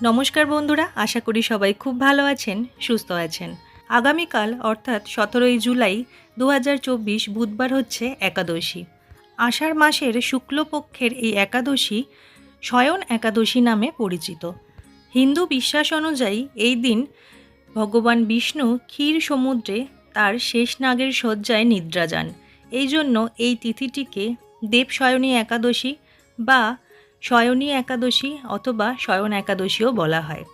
নমস্কার বন্ধুরা, আশা করি সবাই খুব ভালো আছেন, সুস্থ আছেন। আগামীকাল, অর্থাৎ সতেরোই জুলাই দু হাজার চব্বিশ বুধবার হচ্ছে একাদশী। আষাঢ় মাসের শুক্লপক্ষের এই একাদশী শয়ন একাদশী নামে পরিচিত। হিন্দু বিশ্বাস অনুযায়ী এই দিন ভগবান বিষ্ণু ক্ষীর সমুদ্রে তার শেষ নাগের শয্যায় নিদ্রা যান। এই জন্য এই তিথিটিকে দেবশয়নী একাদশী বা শয়নী একাদশী অথবা শয়ন একাদশীও বলা হয়।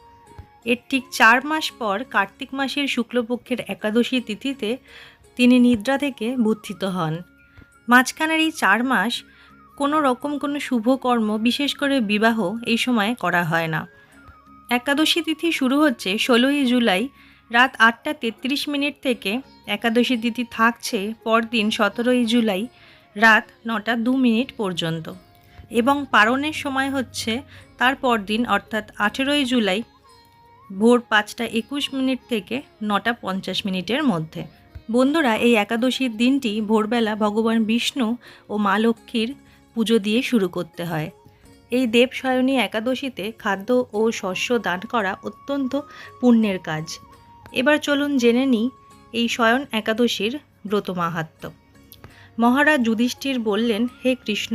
এর ঠিক চার মাস পর কার্তিক মাসের শুক্লপক্ষের একাদশী তিথিতে তিনি নিদ্রা থেকে বুত্থিত হন। মাঝখানের এই চার মাস কোনো রকম কোনো শুভ কর্ম, বিশেষ করে বিবাহ, এই সময় করা হয় না। একাদশী তিথি শুরু হচ্ছে ষোলোই জুলাই রাত আটটা তেত্রিশ মিনিট থেকে একাদশী তিথি থাকছে পরদিন সতেরোই জুলাই রাত নটা দু মিনিট পর্যন্ত। এবং পারণের সময় হচ্ছে তার পরদিন, অর্থাৎ আঠেরোই জুলাই, ভোর পাঁচটা একুশ মিনিট থেকে নটা পঞ্চাশ মিনিটের মধ্যে। বন্ধুরা, এই একাদশীর দিনটি ভোরবেলা ভগবান বিষ্ণু ও মা লক্ষ্মীর পুজো দিয়ে শুরু করতে হয়। এই দেবশয়নী একাদশীতে খাদ্য ও শস্য দান করা অত্যন্ত পুণ্যের কাজ। এবার চলুন জেনে নিই এই শয়ন একাদশীর ব্রত মাহাত্ম্য মহারাজ যুধিষ্ঠির বললেন, হে কৃষ্ণ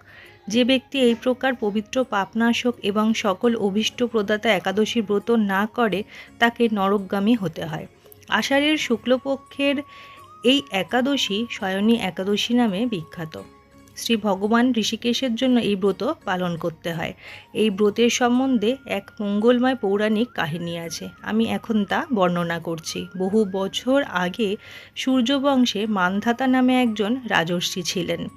যে ব্যক্তি এই প্রকার পবিত্র পাপনাশক এবং সকল অভীষ্ট প্রদাতা একাদশী ব্রত না করে, তাকে নরকগামী হতে হয়। আষাঢ়ের শুক্লপক্ষের এই একাদশী শয়নী একাদশী নামে বিখ্যাত। শ্রী ভগবান ঋষিকেশের জন্য এই ব্রত পালন করতে হয়। এই ব্রতের সম্বন্ধে এক মঙ্গলময় পৌরাণিক কাহিনী আছে। আমি এখন তা বর্ণনা করছি। বহু বছর আগে সূর্যবংশে মানধাতা নামে একজন রাজর্ষি ছিলেন।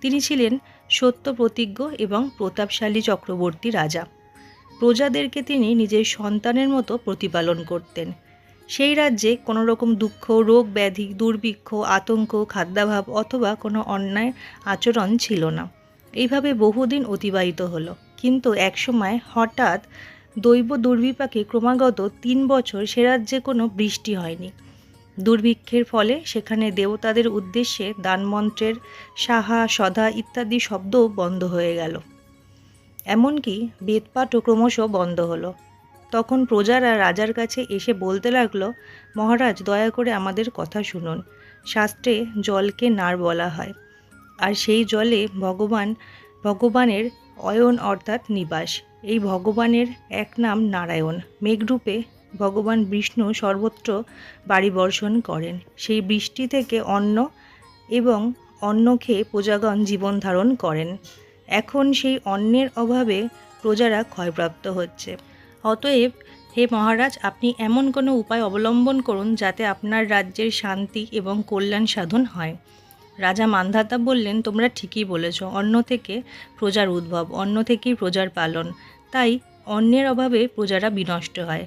তিনি ছিলেন সত্য প্রতিজ্ঞ এবং প্রতাপশালী চক্রবর্তী রাজা। প্রজাদেরকে তিনি নিজের সন্তানের মতো প্রতিপালন করতেন। সেই রাজ্যে কোনো রকম দুঃখ, রোগ, ব্যাধি, দুর্ভিক্ষ, আতঙ্ক, খাদ্যাভাব অথবা কোনো অন্যায় আচরণ ছিল না। এইভাবে বহুদিন অতিবাহিত হলো। কিন্তু একসময় হঠাৎ দৈব দুর্বিপাকে ক্রমাগত তিন বছর সে রাজ্যে কোনো বৃষ্টি হয়নি। দুর্ভিক্ষের ফলে সেখানে দেবতাদের উদ্দেশ্যে দানমন্ত্রের সাহা, সদা ইত্যাদি শব্দ বন্ধ হয়ে গেল। এমনকি বেদপাঠও ক্রমশ বন্ধ হলো। তখন প্রজারা রাজার কাছে এসে বলতে লাগল, মহারাজ, দয়া করে আমাদের কথা শুনুন। শাস্ত্রে জলকে নার বলা হয়। আর সেই জলে ভগবান, ভগবানের অয়ন অর্থাৎ নিবাস। এই ভগবানের এক নাম নারায়ণ। মেঘরূপে ভগবান বিষ্ণু সর্বত্র বাড়ি বর্ষণ করেন। সেই বৃষ্টি থেকে অন্ন এবং অন্ন খেয়ে প্রজাগণ জীবন ধারণ করেন। এখন সেই অন্নের অভাবে প্রজারা ক্ষয়প্রাপ্ত হচ্ছে। অতএব, হে মহারাজ, আপনি এমন কোনো উপায় অবলম্বন করুন যাতে আপনার রাজ্যের শান্তি এবং কল্যাণ সাধন হয়। রাজা মান্ধাতা বললেন, তোমরা ঠিকই বলেছ, অন্ন থেকে প্রজার উদ্ভব, অন্ন থেকেই প্রজার পালন। তাই অন্যের অভাবে প্রজারা বিনষ্ট হয়।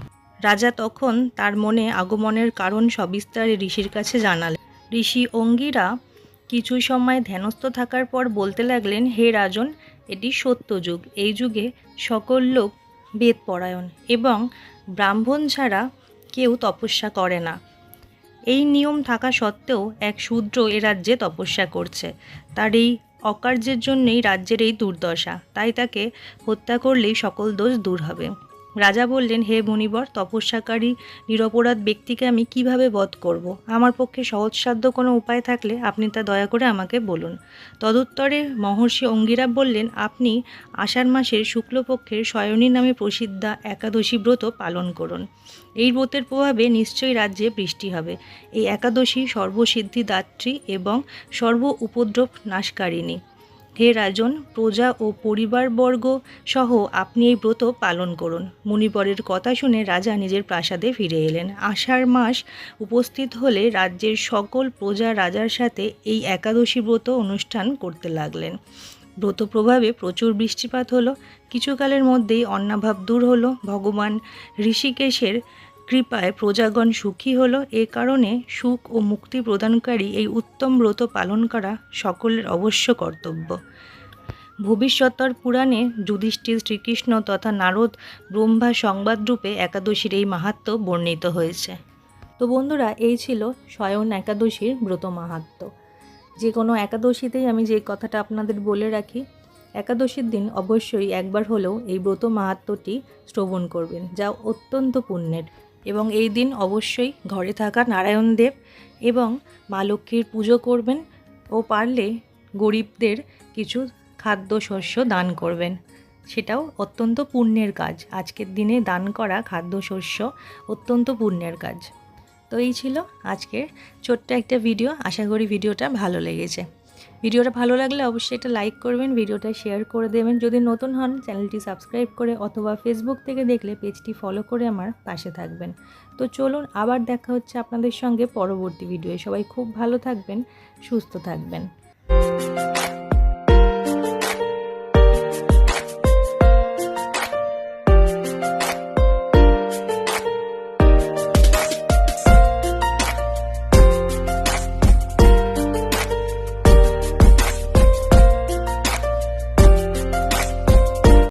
রাজা তখন তার মনে আগমনের কারণ সবিস্তারে ঋষির কাছে জানালেন। ঋষি অঙ্গিরা কিছু সময় ধ্যানস্থ থাকার পর বলতে লাগলেন, হে রাজন, এটি সত্য যুগ। এই যুগে সকল লোক বেদ পরায়ণ এবং ব্রাহ্মণ ছাড়া কেউ তপস্যা করে না। এই নিয়ম থাকা সত্ত্বেও এক শূদ্র এ রাজ্যে তপস্যা করছে। তার এই অকার্যের জন্যই রাজ্যের এই দুর্দশা। তাই তাকে হত্যা করলেই সকল দোষ দূর হবে। রাজা বললেন, হে মণিবর তপস্যাকারী, নিরপরাধ ব্যক্তিকে আমি কীভাবে বধ করব। আমার পক্ষে সহজসাধ্য কোনো উপায় থাকলে আপনি তা দয়া করে আমাকে বলুন। তদুত্তরে মহর্ষি অঙ্গিরা বললেন, আপনি আষাঢ় মাসের শুক্লপক্ষের শয়নী নামে প্রসিদ্ধা একাদশী ব্রত পালন করুন। এই ব্রতের প্রভাবে নিশ্চয়ই রাজ্যে বৃষ্টি হবে। এই একাদশী সর্বসিদ্ধি দাত্রী এবং সর্ব উপদ্রব নাশকারিণী। হে রাজন, প্রজা ও পরিবারবর্গ সহ আপনি এই ব্রত পালন করুন। মুনিবরের কথা শুনে রাজা নিজের প্রাসাদে ফিরে এলেন। আষাঢ় মাস উপস্থিত হলে রাজ্যের সকল প্রজা রাজার সাথে এই একাদশী ব্রত অনুষ্ঠান করতে লাগলেন। ব্রত প্রভাবে প্রচুর বৃষ্টিপাত হলো। কিছুকালের মধ্যেই অন্নাভাব দূর হলো। ভগবান ঋষিকেশের কৃপায় প্রজাগণ সুখী হলো, এ কারণে সুখ ও মুক্তি প্রদানকারী এই উত্তম ব্রত পালন করা সকলের অবশ্য কর্তব্য। ভবিষ্যতর পুরাণে যুধিষ্ঠির শ্রীকৃষ্ণ তথা নারদ ব্রহ্মা সংবাদরূপে একাদশীর এই মাহাত্ম বর্ণিত হয়েছে। তো বন্ধুরা, এই ছিল স্বয়ং একাদশীর ব্রত মাহাত্ম। যে কোনো একাদশীতেই আমি যে কথাটা আপনাদের বলে রাখি, একাদশীর দিন অবশ্যই একবার হলেও এই ব্রত মাহাত্মটি শ্রবণ করবেন, যা অত্যন্ত পুণ্যের। এবং এই দিন অবশ্যই ঘরে থাকা নারায়ণ দেব এবং মা লক্ষ্মীর পুজো করবেন ও পারলে গরিবদের কিছু খাদ্য শস্য দান করবেন। সেটাও অত্যন্ত পুণ্যের কাজ। আজকের দিনে দান করা খাদ্যশস্য অত্যন্ত পুণ্যের কাজ। তো এই ছিল আজকের ছোট্ট একটা ভিডিও। আশা করি ভিডিওটা ভালো লেগেছে। ভিডিওটা ভালো লাগলে অবশ্যই এটা লাইক করবেন, ভিডিওটা শেয়ার করে দেবেন। যদি নতুন হন, চ্যানেলটি সাবস্ক্রাইব করে অথবা ফেসবুক থেকে দেখলে পেজটি ফলো করে আমার পাশে থাকবেন। তো চলুন আবার দেখা হচ্ছে আপনাদের সঙ্গে পরবর্তী ভিডিওয়ে সবাই খুব ভালো থাকবেন, সুস্থ থাকবেন।